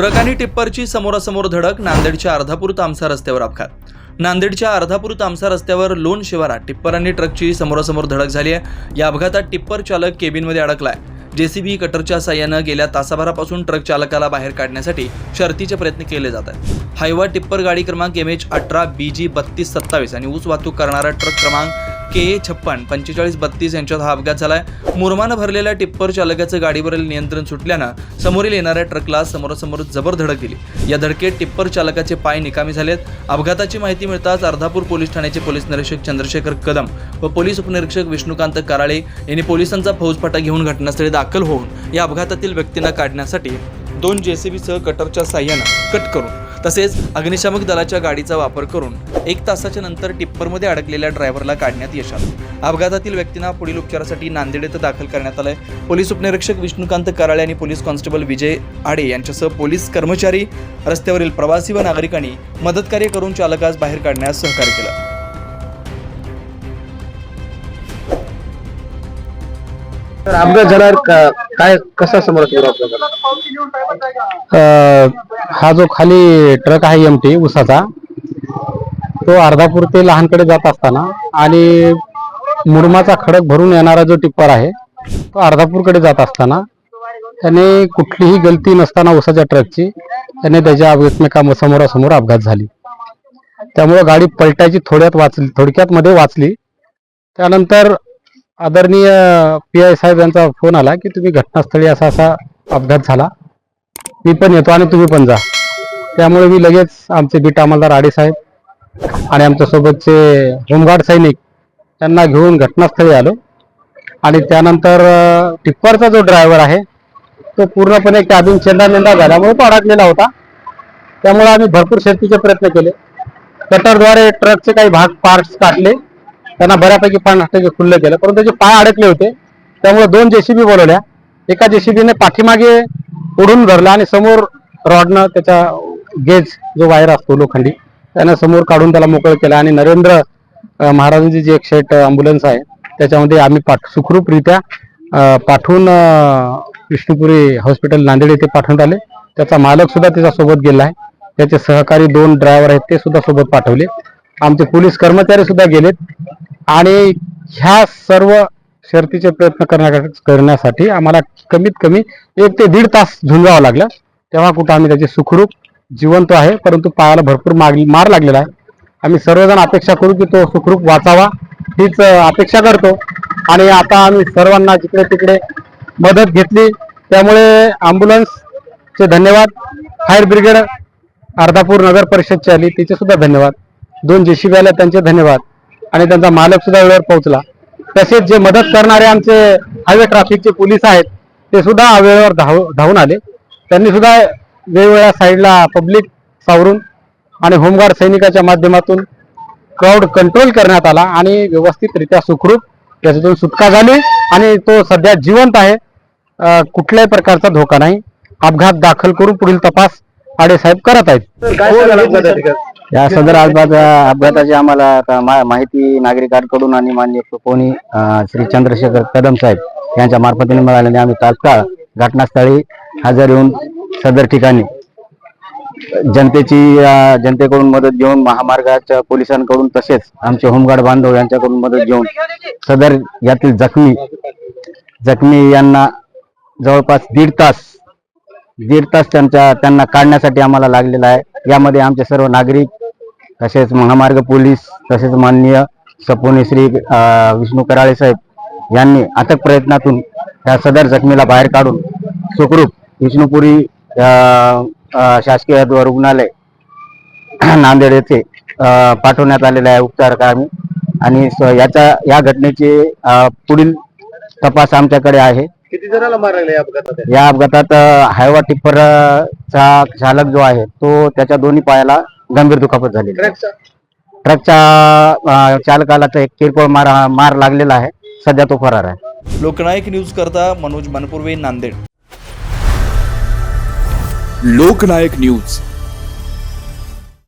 Truck आणि टिप्परची समोरासमोर धडक नांदेडच्या अर्धापूर तामसा रस्त्यावर अपघात. नांदेडच्या अर्धापूर तामसा रस्त्यावर लोण शिवारात टिप्पर आणि ट्रकची समोरासमोर धडक झाली आहे. या अपघातात टिप्पर चालक केबिनमध्ये अडकलाय. जेसीबी कटरच्या साह्यानं गेल्या तासाभरापासून ट्रक चालकाला बाहेर काढण्यासाठी शर्तीचे प्रयत्न केले जात आहेत. हायवा टिप्पर गाडी क्रमांक एम एच अठरा बी जी बत्तीस सत्तावीस आणि ऊस वाहतूक करणारा ट्रक क्रमांक के ए छप्पन पंचेचाळीस बत्तीस यांच्यात हा अपघात झालाय. मुरमानं भरलेल्या टिप्पर चालकाचं गाडीवरील नियंत्रण सुटल्यानं समोरील येणाऱ्या ट्रकला समोरासमोर जबर धडक दिली. या धडकेत टिप्पर चालकाचे पाय निकामी झालेत. अपघाताची माहिती मिळताच अर्धापूर पोलीस ठाण्याचे पोलीस निरीक्षक चंद्रशेखर कदम व पोलीस उपनिरीक्षक विष्णुकांत कराळे यांनी पोलिसांचा फौजफाटा घेऊन घटनास्थळी दाखल होऊन या अपघातातील व्यक्तींना काढण्यासाठी दोन जेसीबीसह कटरच्या साह्यानं कट करून तसेच अग्निशामक दलाच्या गाडीचा वापर करून एक तासाच्या नंतर टिप्परमध्ये अडकलेल्या ड्रायव्हरला काढण्यात यश आलं. अपघातातील व्यक्तींना पुढील उपचारासाठी नांदेड येथे दाखल करण्यात आलंय. पोलीस उपनिरीक्षक विष्णुकांत कराळे आणि पोलीस कॉन्स्टेबल विजय आडे यांच्यासह पोलीस कर्मचारी रस्त्यावरील प्रवासी व नागरिकांनी मदतकार्य करून चालकास बाहेर काढण्यास सहकार्य केलं. तर अपघात झाल्यावर का- काय कसा समोर आपल्याला? अ, हा जो खाली ट्रक आहे एम टी उसाचा तो अर्धापूर ते लहानकडे जात असताना आणि मुरमाचा खडक भरून येणारा जो टिप्पर आहे तो अर्धापूरकडे जात असताना त्याने कुठलीही गलती नसताना उसाच्या ट्रकची त्याने त्याच्या एकमेका समोरासमोर अपघात झाली. त्यामुळे गाडी पलटायची थोड्यात वाचली थोडक्यात मध्ये वाचली. त्यानंतर आदरणीय पी आय साहेब यांचा फोन आला की तुम्ही घटनास्थळी असा असा अपघात झाला. मी पण येतो आणि तुम्ही पण जा. त्यामुळे मी लगेच आमचे बीट अंमलदार आडे साहेब आणि आमच्यासोबतचे होमगार्ड सैनिक त्यांना घेऊन घटनास्थळी आलो. आणि त्यानंतर टिप्परचा जो ड्रायव्हर आहे तो पूर्णपणे कॅबिन चेंडा झाल्यामुळे तो अडकलेला होता. त्यामुळे आम्ही भरपूर शेतीचे प्रयत्न केले. कटरद्वारे ट्रकचे काही भाग पार्ट्स काढले. त्यांना बऱ्यापैकी पन्नास टक्के खुल्ले केलं. परंतु त्याचे पाय अडकले होते. त्यामुळे दोन जेसीबी बोलवल्या. एका जेसीबीने पाठीमागे ओढून धरला आणि समोर रॉडनं त्याचा गेज जो वायर असतो लोखंडी त्यानं समोर काढून त्याला मोकळं केलं. आणि नरेंद्र महाराजांची जी एक शेट अँब्युलन्स आहे त्याच्यामध्ये आम्ही पाठ सुखरूपरित्या पाठवून विष्णुपुरी हॉस्पिटल नांदेड येथे पाठवून आले. त्याचा मालक सुद्धा त्याच्या सोबत गेला आहे. त्याचे सहकारी दोन ड्रायव्हर आहेत ते सुद्धा सोबत पाठवले. आमचे पोलीस कर्मचारी सुद्धा गेलेत. आणि ह्या सर्व शर्तीचे प्रयत्न करण्या करण्यासाठी आम्हाला कमीत कमी एक ते दीड तास झुंजावं लागलं. तेव्हा कुठं आम्ही त्याचे सुखरूप जिवंत आहे परंतु पायाला भरपूर माग मार लागलेला आहे. आम्ही सर्वजण अपेक्षा करू की तो सुखरूप वाचावा हीच अपेक्षा करतो. आणि आता आम्ही सर्वांना जिकडे तिकडे मदत घेतली. त्यामुळे ॲम्ब्युलन्सचे धन्यवाद. फायर ब्रिगेड अर्धापूर नगर परिषदची आली तिचे सुद्धा धन्यवाद. दोन जेसीबी आल्या त्यांचे धन्यवाद. आणि त्यांचा मालक सुद्धा वेळेवर पोहोचला. तसेच जे मदत करणारे आमचे हायवे ट्रॅफिकचे पोलीस आहेत ते सुद्धा वेळेवर धाव धावून आले. त्यांनी सुद्धा वेगवेगळ्या साईडला पब्लिक सावरून आणि होमगार्ड सैनिकाच्या माध्यमातून क्राऊड कंट्रोल करण्यात आला आणि व्यवस्थितरित्या सुखरूप त्याच्यातून सुटका झाली आणि तो सध्या जिवंत आहे. कुठल्याही प्रकारचा धोका नाही. अपघात दाखल करून पुढील तपास आडे साहेब करत आहेत. या सदर अपघात अपघाताची आम्हाला आता मा- माहिती नागरिकांकडून आणि मान्य कोणी श्री चंद्रशेखर कदम साहेब यांच्या मार्फतीने मिळाल्याने आम्ही तात्काळ घटनास्थळी हजर येऊन सदर ठिकाणी जनतेची जनतेकडून मदत घेऊन महामार्गाच्या पोलिसांकडून तसेच आमचे होमगार्ड बांधव यांच्याकडून मदत घेऊन सदर यातील जखमी जखमी यांना जवळपास दीड तास दीड तास त्यांच्या त्यांना काढण्यासाठी आम्हाला लागलेला आहे. यामध्ये आमचे सर्व नागरिक तसेच महामार्ग पोलीस तसेच माननीय सपोनी श्री विष्णू कराळे साहेब यांनी अथक प्रयत्नातून त्या सदर जखमीला बाहेर काढून सुखरूप विष्णुपुरी शासकीय रुग्णालय नांदेड येथे पाठवण्यात आलेले आहे उपचार कामी. आणि याच्या या घटनेचे पुढील तपास आमच्याकडे आहे. किती जणांना मार लागले या अपघातात? या अपघातात हायवा टिप्पर अ, चा चालक जो आहे तो त्याच्या दोन्ही पायाला गंभीर दुखापत झाली ट्रकचा ट्रकच्या अ, चालकाला तर एक किरकोळ मार मार लागलेला आहे. सध्या तो फरार आहे. लोकनायक न्यूज करता मनोज मनपूर्वे नांदेड. लोकनायक न्यूज.